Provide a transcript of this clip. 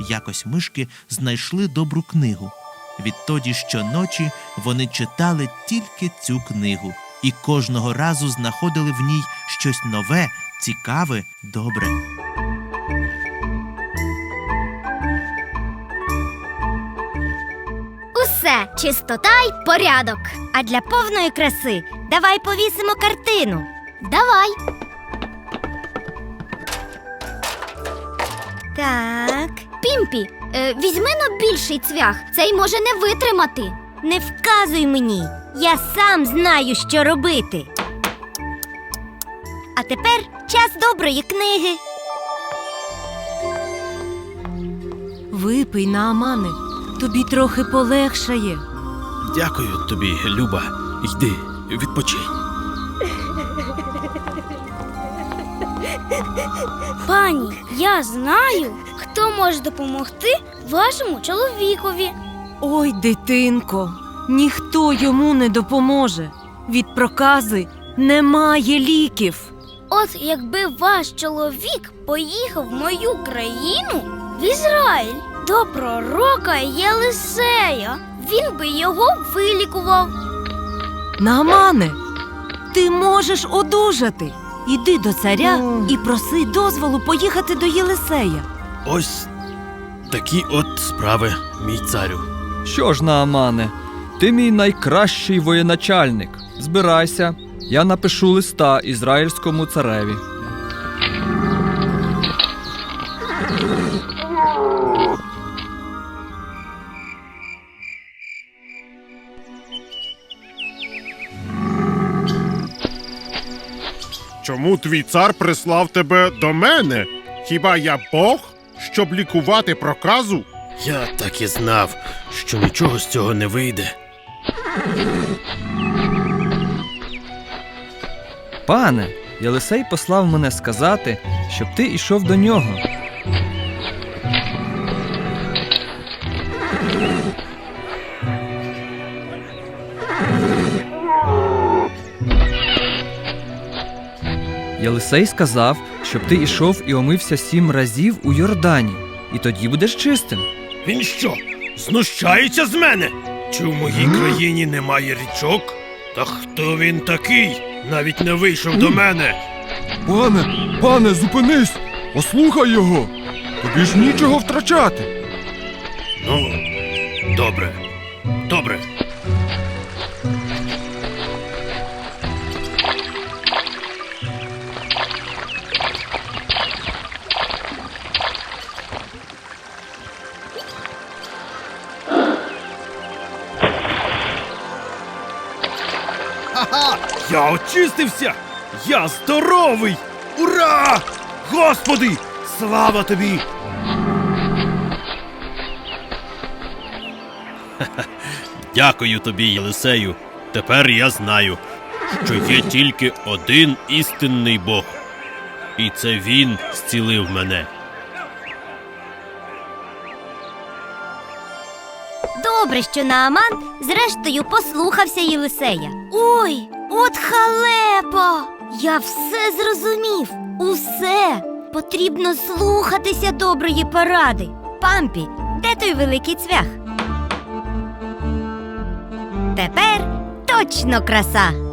Якось мишки знайшли добру книгу. Відтоді щоночі вони читали тільки цю книгу і кожного разу знаходили в ній щось нове, цікаве, добре. Усе чистота й порядок. А для повної краси давай повісимо картину. Давай. Так, Пімпі, е, візьми но більший цвях. Цей може не витримати. не вказуй мені. Я сам знаю, що робити. А тепер час доброї книги. Випий на Амане, тобі трохи полегшає. Дякую тобі, Люба. Йди, відпочинь. Пані, я знаю, хто може допомогти вашому чоловікові. Ой, дитинко, ніхто йому не допоможе. Від прокази немає ліків. От якби ваш чоловік поїхав в мою країну, в Ізраїль, до пророка Єлисея, він би його вилікував. Наамане, ти можеш одужати. Іди до царя і проси дозволу поїхати до Єлисея. Ось такі от справи, мій царю. Що ж, Наамане, ти мій найкращий воєначальник. Збирайся, я напишу листа ізраїльському цареві. Чому твій цар прислав тебе до мене? Хіба я Бог, щоб лікувати проказу? Я так і знав, що нічого з цього не вийде. Пане, Єлисей послав мене сказати, щоб ти йшов до нього. Єлисей сказав, щоб ти йшов і омився сім разів у Йордані, і тоді будеш чистим. Він що, знущається з мене? Чи в моїй країні немає річок? Та хто він такий? Навіть не вийшов до мене. Пане, пане, зупинись! Послухай його! Тобі ж нічого втрачати. Ну, добре, добре. Я очистився! Я здоровий! Ура! Господи! Слава тобі! Дякую тобі, Єлисею. Тепер я знаю, що є тільки один істинний Бог. І це він зцілив мене. Добре, що Нааман зрештою послухався Єлисея. Ой, от халепа! Я все зрозумів. Усе потрібно слухатися доброї поради. Пампі, де той великий цвях? Тепер точно краса.